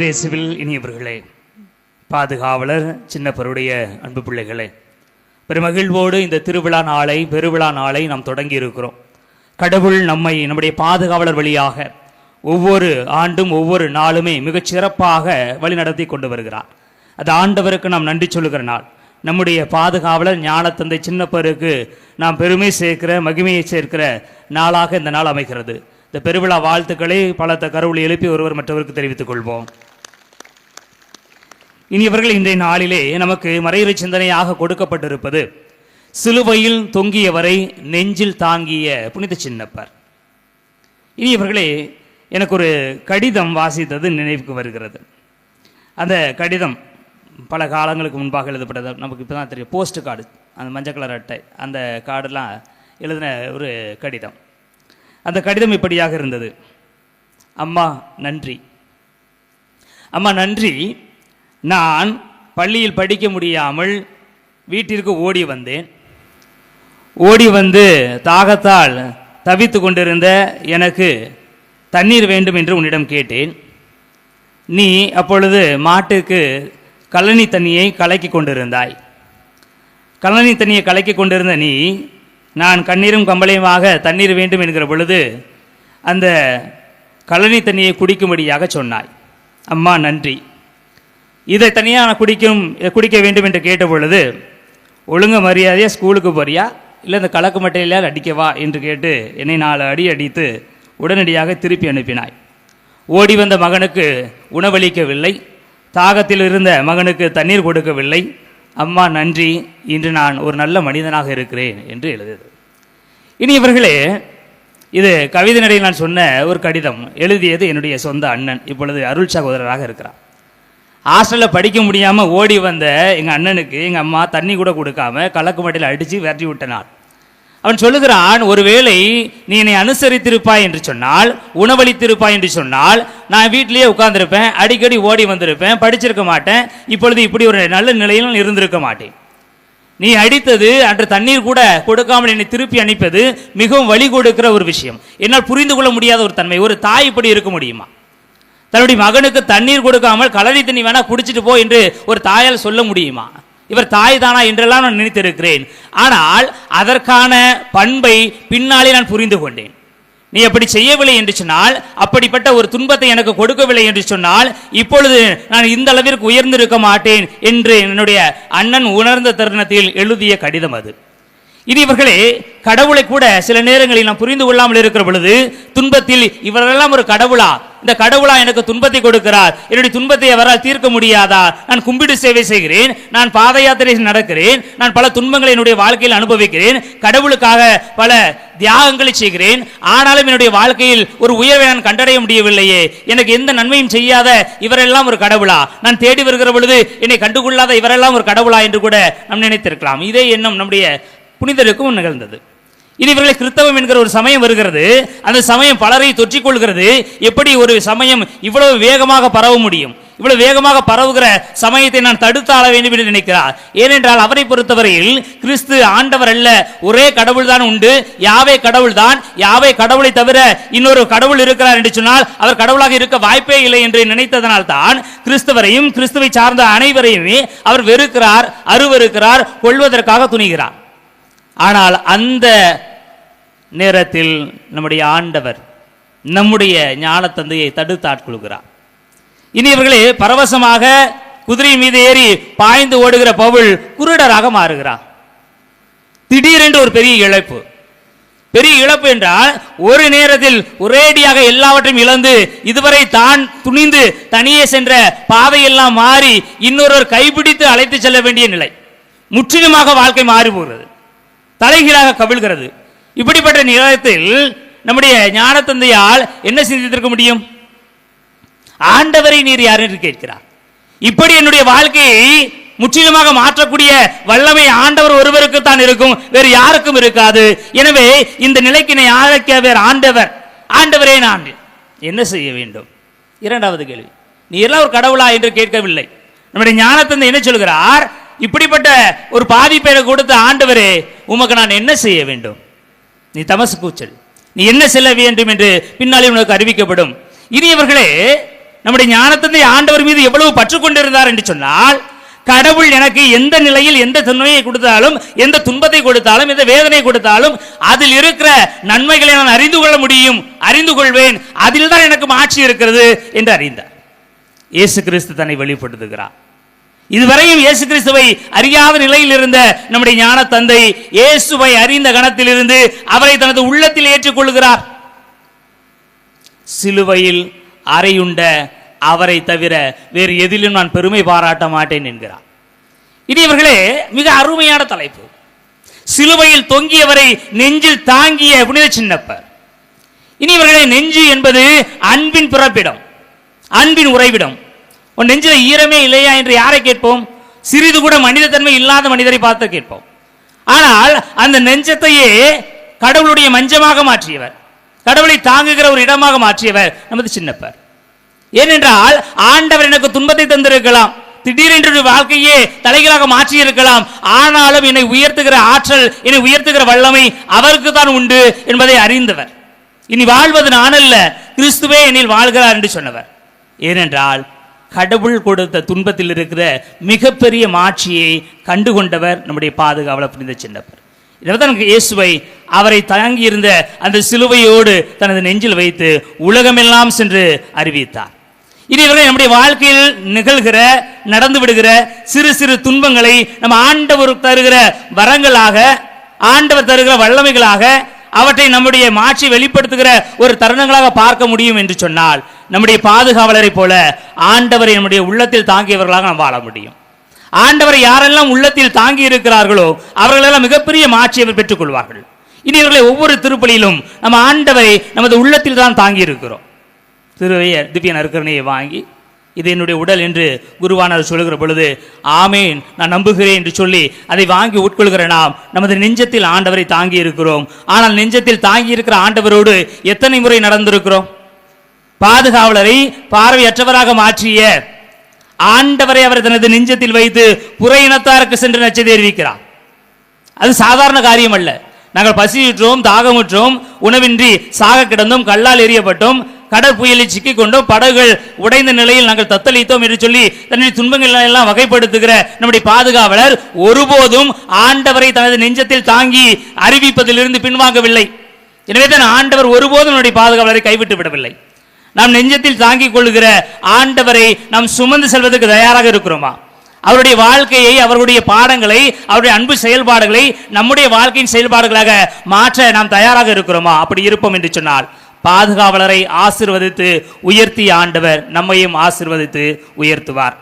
இயேசுவில் இனியவர்களே பாதுகாவலர் சின்னப்பருடைய அன்பு பிள்ளைகளே பெருமகிழ்வோடு இந்த திருவிழா நாளை பெருவிழா நாளை நாம் தொடங்கி இருக்கிறோம் கடவுள் நம்மை நம்முடைய பாதுகாவலர் வழியாக ஒவ்வொரு ஆண்டும் ஒவ்வொரு நாளுமே மிகச் சிறப்பாக வழிநடத்தி கொண்டு வருகிறார். அது ஆண்டவருக்கு நாம் நன்றி சொல்லுகிற நாள். நம்முடைய பாதுகாவலர் ஞானத்தந்தை சின்னப்பருக்கு நாம் பெருமை சேர்க்கிற மகிமையை சேர்க்கிற நாளாக இந்த நாள் அமைகிறது. இந்த பெருவிழா வாழ்த்துக்களை பலத்த கருவில் எழுப்பி ஒருவர் மற்றவருக்கு தெரிவித்துக் கொள்வோம். இனியவர்கள் இன்றைய நாளிலே நமக்கு மறையுறை சிந்தனையாக கொடுக்கப்பட்டிருப்பது சிலுவையில் தொங்கியவரை நெஞ்சில் தாங்கிய புனித சின்னப்பர். இனியவர்களே எனக்கு ஒரு கடிதம் வாசித்தது நினைவுக்கு வருகிறது. அந்த கடிதம் பல காலங்களுக்கு முன்பாக எழுதப்பட்டது. நமக்கு இப்போ தான் தெரியும். போஸ்ட் கார்டு அந்த மஞ்சள் கலர் அட்டை அந்த கார்டெலாம் எழுதின ஒரு கடிதம். அந்த கடிதம் இப்படியாக இருந்தது. அம்மா நன்றி. அம்மா நன்றி. நான் பள்ளியில் படிக்க முடியாமல் வீட்டிற்கு ஓடி வந்தேன். ஓடி வந்து தாகத்தால் தவித்து கொண்டிருந்த எனக்கு தண்ணீர் வேண்டும் என்று உன்னிடம் கேட்டேன். நீ அப்பொழுது மாட்டுக்கு கழனி தண்ணியை கலக்கி கொண்டிருந்தாய். கழனி தண்ணியை கலக்கி கொண்டிருந்த நீ நான் கண்ணீரும் கம்பளையுமாக தண்ணீர் வேண்டும் என்கிற பொழுது அந்த கழனி தண்ணியை குடிக்கும்படியாக சொன்னாய். அம்மா நன்றி. இதை தனியாக நான் குடிக்கும் குடிக்க வேண்டும் என்று கேட்ட பொழுது ஒழுங்கு மரியாதையாக ஸ்கூலுக்கு போறியா? இல்லை இந்த கலக்கு மட்டையிலால் அடிக்கவா என்று கேட்டு என்னை நாலு அடி அடித்து உடனடியாக திருப்பி அனுப்பினாய். ஓடி வந்த மகனுக்கு உணவளிக்கவில்லை. தாகத்தில் இருந்த மகனுக்கு தண்ணீர் கொடுக்கவில்லை. அம்மா நன்றி. இன்று நான் ஒரு நல்ல மனிதனாக இருக்கிறேன் என்று எழுதியது. இனி இவர்களே இது கவிதை நடையில் நான் சொன்ன ஒரு கடிதம். எழுதியது என்னுடைய சொந்த அண்ணன். இப்பொழுது அருள் சகோதரராக இருக்கிறார். ஹாஸ்டலில் படிக்க முடியாமல் ஓடி வந்த எங்கள் அண்ணனுக்கு எங்கள் அம்மா தண்ணி கூட கொடுக்காம கலக்கு மட்டையில் அடித்து விரட்டி விட்டனார். அவன் சொல்லுகிறான் ஒருவேளை நீ என்னை அனுசரித்திருப்பாய் என்று சொன்னால் உணவளித்திருப்பாய் என்று சொன்னால் நான் வீட்டிலேயே உட்கார்ந்துருப்பேன் அடிக்கடி ஓடி வந்திருப்பேன் படிச்சிருக்க மாட்டேன் இப்பொழுது இப்படி ஒரு நல்ல நிலையில் இருந்திருக்க மாட்டேன். நீ அடித்தது அன்று தண்ணீர் கூட கொடுக்காமல் என்னை திருப்பி அனுப்பது மிகவும் வழி கொடுக்கிற ஒரு விஷயம். என்னால் புரிந்து கொள்ள முடியாத ஒரு தன்மை. ஒரு தாய் இப்படி இருக்க முடியுமா? தன்னுடைய மகனுக்கு தண்ணீர் கொடுக்காமல் கலரி தண்ணி வேணா குடிச்சிட்டு போ என்று ஒரு தாயால் சொல்ல முடியுமா? இவர் தாய் தானா என்றெல்லாம் நான் நினைத்திருக்கிறேன். ஆனால் அதற்கான பண்பை பின்னாலே நான் புரிந்து கொண்டேன். நீ அப்படி செய்யவில்லை என்று சொன்னால் அப்படிப்பட்ட ஒரு துன்பத்தை எனக்கு கொடுக்கவில்லை என்று சொன்னால் இப்பொழுது நான் இந்த அளவிற்கு உயர்ந்திருக்க மாட்டேன் என்று என்னுடைய அண்ணன் உணர்ந்த தருணத்தில் எழுதிய கடிதம் அது. இது இவர்களே கடவுளை கூட சில நேரங்களில் நாம் புரிந்து கொள்ளாமல் இருக்கிற பொழுது துன்பத்தில் இவரெல்லாம் ஒரு கடவுளா? இந்த கடவுளா எனக்கு துன்பத்தை கொடுக்கிறார். என்னுடைய துன்பத்தை அவரால் தீர்க்க முடியாதா? நான் கும்பிடு சேவை செய்கிறேன். நான் பாத யாத்திரை நடக்கிறேன். நான் பல துன்பங்களை என்னுடைய வாழ்க்கையில் அனுபவிக்கிறேன். கடவுளுக்காக பல தியாகங்களை செய்கிறேன். ஆனாலும் என்னுடைய வாழ்க்கையில் ஒரு உயர்வை நான் கண்டடைய முடியவில்லையே. எனக்கு எந்த நன்மையும் செய்யாத இவரெல்லாம் ஒரு கடவுளா? நான் தேடி வருகிற பொழுது என்னை கண்டுகொள்ளாத இவரெல்லாம் ஒரு கடவுளா என்று கூட நாம் நினைத்திருக்கலாம். இதே எண்ணம் நம்முடைய புனிதருக்கும் நிகழ்ந்தது இது இவர்களை கிறிஸ்தவம் என்கிற ஒரு சமயம் வருகிறது. அந்த சமயம் பலரை தொற்றிக் கொள்கிறது எப்படி ஒரு சமயம் இவ்வளவு வேகமாக பரவ முடியும்? இவ்வளவு வேகமாக பரவுகிற சமயத்தை நான் தடுத்து ஆள வேண்டும் என்று நினைக்கிறார். ஏனென்றால் அவரை பொறுத்தவரையில் கிறிஸ்து ஆண்டவர் அல்ல. ஒரே கடவுள் தான் உண்டு. யாவே கடவுள் தான் யாவே கடவுளை தவிர இன்னொரு கடவுள் இருக்கிறார் என்று சொன்னால் அவர் கடவுளாக இருக்க வாய்ப்பே இல்லை என்று நினைத்ததனால் தான் கிறிஸ்தவரையும் கிறிஸ்துவை சார்ந்த அனைவரையுமே அவர் வெறுக்கிறார் அருவருக்கிறார் கொள்வதற்காக துணிகிறார். ஆனால் அந்த நேரத்தில் நம்முடைய ஆண்டவர் நம்முடைய ஞான தந்தையை தடுத்து ஆட்கொள்கிறார். இனி இவர்களே பரவசமாக குதிரை மீது ஏறி பாய்ந்து ஓடுகிற பவுல் குருடராக மாறுகிறார். திடீரென்று ஒரு பெரிய இழப்பு. பெரிய இழப்பு என்றால் ஒரு நேரத்தில் ஒரேடியாக எல்லாவற்றையும் இழந்து இதுவரை தான் துணிந்து தனியே சென்ற பாதையெல்லாம் மாறி இன்னொருவர் கைப்பிடித்து அழைத்து செல்ல வேண்டிய நிலை. முற்றிலுமாக வாழ்க்கை மாறி போகிறது தலைகீழாக கவிழ்கிறது. இப்படிப்பட்ட நேரத்தில் நம்முடைய ஞான தந்தையால் என்ன சிந்தித்திருக்க முடியும்? ஆண்டவரை நீர் யார் என்று கேட்கிறார். இப்படி என்னுடைய வாழ்க்கையை முற்றிலுமாக மாற்றக்கூடிய வல்லமை ஆண்டவர் ஒருவருக்கு தான் இருக்கும் வேறு யாருக்கும் இருக்காது. எனவே இந்த நிலைக்கு நான் வேறு ஆண்டவர் ஆண்டவரே நான். என்ன செய்ய வேண்டும்? இரண்டாவது கேள்வி. நீ எல்லாம் ஒரு கடவுளா என்று கேட்கவில்லை. நம்முடைய ஞானத்தந்தை என்ன சொல்கிறார்? இப்படிப்பட்ட ஒரு பாதி பேரை கொடுத்த ஆண்டவரே உமக்கு நான் என்ன செய்ய வேண்டும்? நீ தமசு கூச்சல். நீ என்ன செல்ல வேண்டும் என்று பின்னாலே உனக்கு அறிவிக்கப்படும். இனியவர்களே நம்முடைய ஞானத்தந்தை ஆண்டவர் மீது எவ்வளவு பற்று கொண்டிருந்தார் என்று சொன்னால் கடவுள் எனக்கு எந்த நிலையில் எந்த துன்மையை கொடுத்தாலும் எந்த துன்பத்தை கொடுத்தாலும் எந்த வேதனை கொடுத்தாலும் அதில் இருக்கிற நன்மைகளை நான் அறிந்து கொள்ள முடியும் அறிந்து கொள்வேன் அதில் தான் எனக்கு மாட்சி இருக்கிறது என்று அறிந்தார். இயேசு கிறிஸ்து தன்னை வெளிப்படுத்துகிறார். இதுவரையும் இயேசு கிறிஸ்துவை அறியாத நிலையில் இருந்த நம்முடைய ஞான தந்தை இயேசுவை அறிந்த கணத்திலிருந்து அவரை தனது உள்ளத்தில் ஏற்றுக்கொள்கிறார் சிலுவையில் அறையுண்ட அவரை தவிர வேறு எதிலும் நான் பெருமை பாராட்ட மாட்டேன் என்கிறார். இது இவர்களே மிக அருமையான தலைப்பு. சிலுவையில் தொங்கியவரை நெஞ்சில் தாங்கிய புனித சின்னப்பர். இனி இவர்களே நெஞ்சு என்பது அன்பின் பிறப்பிடம் அன்பின் உறைவிடம் உன் நெஞ்சில ஈரமே இல்லையா என்று யாரை கேட்போம்? சிறிது கூட மனிதத்தன்மை இல்லாத மனிதரை பார்த்து கேட்போம். ஆனால் அந்த நெஞ்சத்தையே கடவுளுடைய மஞ்சமாக மாற்றியவர். கடவுளை தாங்குகிற ஒரு இடமாக மாற்றியவர் நமது சின்னப்பர். ஏனென்றால் ஆண்டவர் எனக்கு துன்பத்தை தந்திருக்கலாம் திடீரென்று ஒரு வாழ்க்கையே தலைகளாக மாற்றி இருக்கலாம் ஆனாலும் என்னை உயர்த்துகிற ஆற்றல் என்னை உயர்த்துகிற வல்லமை அவருக்கு தான் உண்டு என்பதை அறிந்தவர். இனி வாழ்வது நான் அல்ல கிறிஸ்துவே என்னில் வாழ்கிறார் என்று சொன்னவர். ஏனென்றால் கடவுள் கொடுத்த துன்பத்தில் இருக்கிற மிகப்பெரிய மாட்சியை கண்டுகொண்டவர் நம்முடைய பாதுகாவலர் புனித சின்னப்பர். இதனால்தான் இயேசுவை அவரை தாங்கியிருந்த அந்த சிலுவையோடு தனது நெஞ்சில் வைத்து உலகமெல்லாம் சென்று அறிவித்தார். இனி நம்முடைய வாழ்க்கையில் நிகழ்கிற நடந்து விடுகிற சிறு சிறு துன்பங்களை நம்ம ஆண்டவர் தருகிற வரங்களாக ஆண்டவர் தருகிற வல்லமைகளாக அவற்றை நம்முடைய மாற்றி வெளிப்படுத்துகிற ஒரு தருணங்களாக பார்க்க முடியும் என்று சொன்னால் நம்முடைய பாதுகாவலரை போல ஆண்டவரை நம்முடைய உள்ளத்தில் தாங்கியவர்களாக நாம் வாழ முடியும். ஆண்டவரை யாரெல்லாம் உள்ளத்தில் தாங்கி இருக்கிறார்களோ அவர்களெல்லாம் மிகப்பெரிய மாட்சியை பெற்றுக் கொள்வார்கள் இனி இவர்களை ஒவ்வொரு திருப்பலியிலும் நம்ம ஆண்டவரை நமது உள்ளத்தில் தான் தாங்கி இருக்கிறோம். திருவைய திவ்ய நற்கரணையை வாங்கி இது என்னுடைய உடல் என்று குருவானவர் சொல்லுகிற பொழுது ஆமேன் நான் நம்புகிறேன் என்று சொல்லி அதை வாங்கி உட்கொள்கிற நாம் நமது நெஞ்சத்தில் ஆண்டவரை தாங்கி இருக்கிறோம். ஆனால் நெஞ்சத்தில் தாங்கி இருக்கிற ஆண்டவரோடு எத்தனை முறை நடந்திருக்கிறோம்? பாதுகாவலரை பார்வையற்றவராக மாற்றிய ஆண்டவரை அவர் தனது நெஞ்சத்தில் வைத்து புற இனத்தாருக்கு சென்று நச்சதை அறிவிக்கிறார் அது சாதாரண காரியம் அல்ல. நாங்கள் பசியுற்றோம் தாகமுற்றோம் உணவின்றி சாக கிடந்தோம் கல்லால் எரியப்பட்டோம் கடற்புயலில் சிக்கிக் கொண்டோம் படகுகள் உடைந்த நிலையில் நாங்கள் தத்தளித்தோம் என்று சொல்லி தன்னுடைய துன்பங்கள் எல்லாம் வகைப்படுத்துகிற நம்முடைய பாதுகாவலர் ஒருபோதும் ஆண்டவரை தனது நெஞ்சத்தில் தாங்கி அறிவிப்பதிலிருந்து பின்வாங்கவில்லை. எனவே தான் ஆண்டவர் ஒருபோதும் நம்முடைய பாதுகாவலரை கைவிட்டு விடவில்லை. நாம் நெஞ்சத்தில் தாங்கிக் கொள்ளுகிற ஆண்டவரை நாம் சுமந்து செல்வதற்கு தயாராக இருக்கிறோமா? அவருடைய வாழ்க்கையை அவருடைய பாடங்களை அவருடைய அன்பு செயல்பாடுகளை நம்முடைய வாழ்க்கையின் செயல்பாடுகளாக மாற்ற நாம் தயாராக இருக்கிறோமா? அப்படி இருப்போம் என்று சொன்னால் பாதுகாவலரை ஆசிர்வதித்து உயர்த்திய ஆண்டவர் நம்மையும் ஆசிர்வதித்து உயர்த்துவார்.